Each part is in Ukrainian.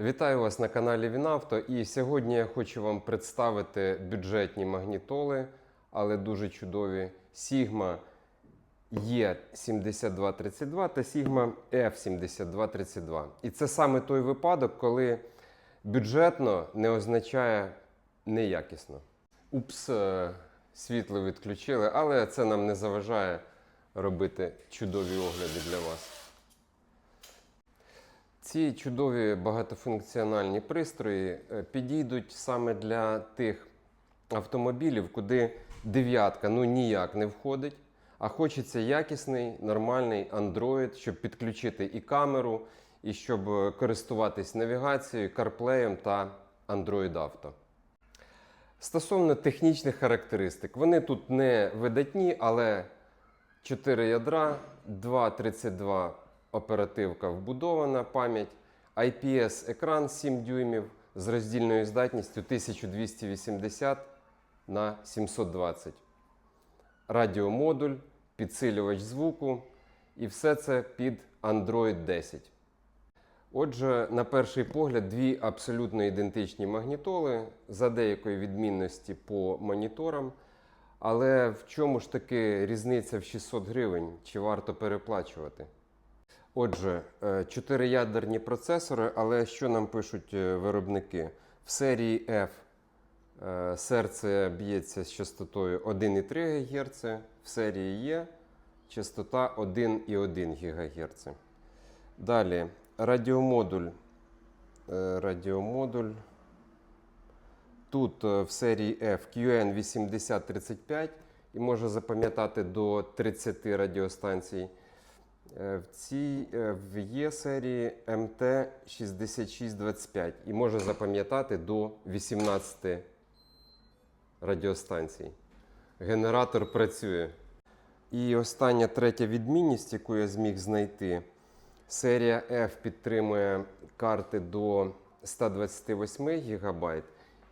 Вітаю вас на каналі Вінавто. І сьогодні я хочу вам представити бюджетні магнітоли, але дуже чудові Sigma E7232 та Sigma F7232. І це саме той випадок, коли бюджетно не означає неякісно. Упс, е, світло відключили, але це нам не заважає робити чудові огляди для вас. Ці чудові багатофункціональні пристрої е, підійдуть саме для тих автомобілів, куди дев'ятка ну ніяк не входить, а хочеться якісний, нормальний Android, щоб підключити і камеру, і щоб е, користуватись навігацією, CarPlay та Android Auto. Стосовно технічних характеристик, вони тут не видатні, але 4 ядра, 2,32 оперативка вбудована пам'ять, IPS-екран 7 дюймів з роздільною здатністю 1280 на 720. Радіомодуль, підсилювач звуку і все це під Android 10. Отже, на перший погляд, дві абсолютно ідентичні магнітоли за деякої відмінності по моніторам. Але в чому ж таки різниця в 600 гривень? Чи варто переплачувати? Отже, е, чотириядерні процесори, але що нам пишуть е, виробники? В серії F е, серце б'ється з частотою 1,3 ГГц, в серії E частота 1,1 ГГц. Далі радіомодуль. Е, Радіомодуль. Тут е, в серії F QN8035 і може запам'ятати до 30 радіостанцій. Е, В цій е, в Є серії MT6625 і може запам'ятати до 18 радіостанцій. Генератор працює. І остання третя відмінність, яку я зміг знайти. Серія F підтримує карти до 128 ГБ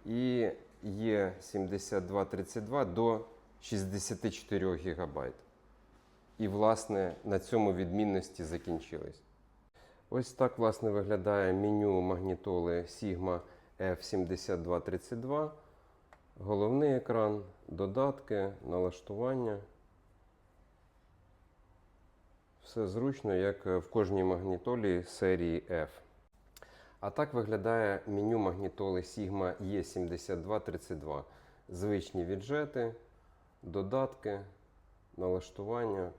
і є 7232 до 64 ГБ. І, власне, на цьому відмінності закінчились. Ось так, власне, виглядає меню магнітоли Sigma F7232. Головний екран, додатки, налаштування. Все зручно, як в кожній магнітолі серії F. А так виглядає меню магнітоли Sigma E7232. Звичні віджети, додатки, налаштування.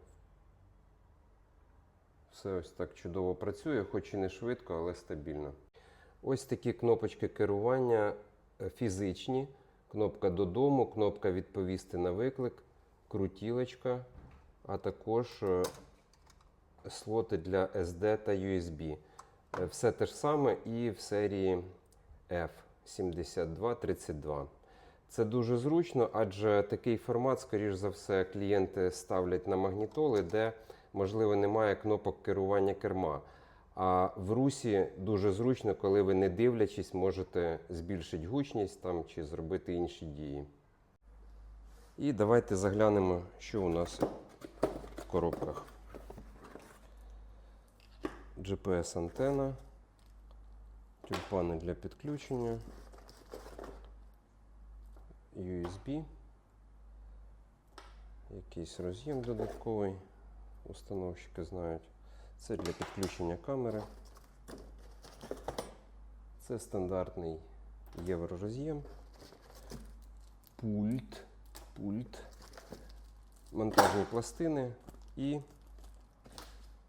Все ось так чудово працює, хоч і не швидко, але стабільно. Ось такі кнопочки керування е, фізичні. Кнопка додому, кнопка відповісти на виклик, крутілочка, а також е, слоти для SD та USB. Е, Все те ж саме і в серії F7232. Це дуже зручно, адже такий формат, скоріш за все, клієнти ставлять на магнітоли, де, можливо, немає кнопок керування керма. А в русі дуже зручно, коли ви не дивлячись, можете збільшити гучність там, чи зробити інші дії. І давайте заглянемо, що у нас в коробках. GPS-антена, тюльпани для підключення, USB, якийсь роз'єм додатковий, установщики знають. Це для підключення камери. Це стандартний євророз'єм. Пульт, пульт, монтажні пластини і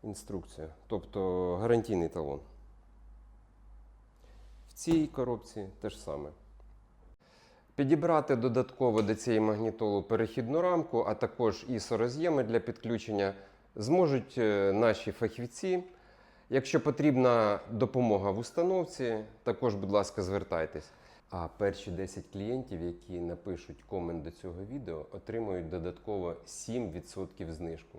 інструкція, тобто гарантійний талон. В цій коробці те ж саме. Підібрати додатково до цієї магнітолу перехідну рамку, а також ISO роз'єми для підключення зможуть е, наші фахівці. Якщо потрібна допомога в установці, також, будь ласка, звертайтесь. А перші 10 клієнтів, які напишуть комент до цього відео, отримують додатково 7% знижку.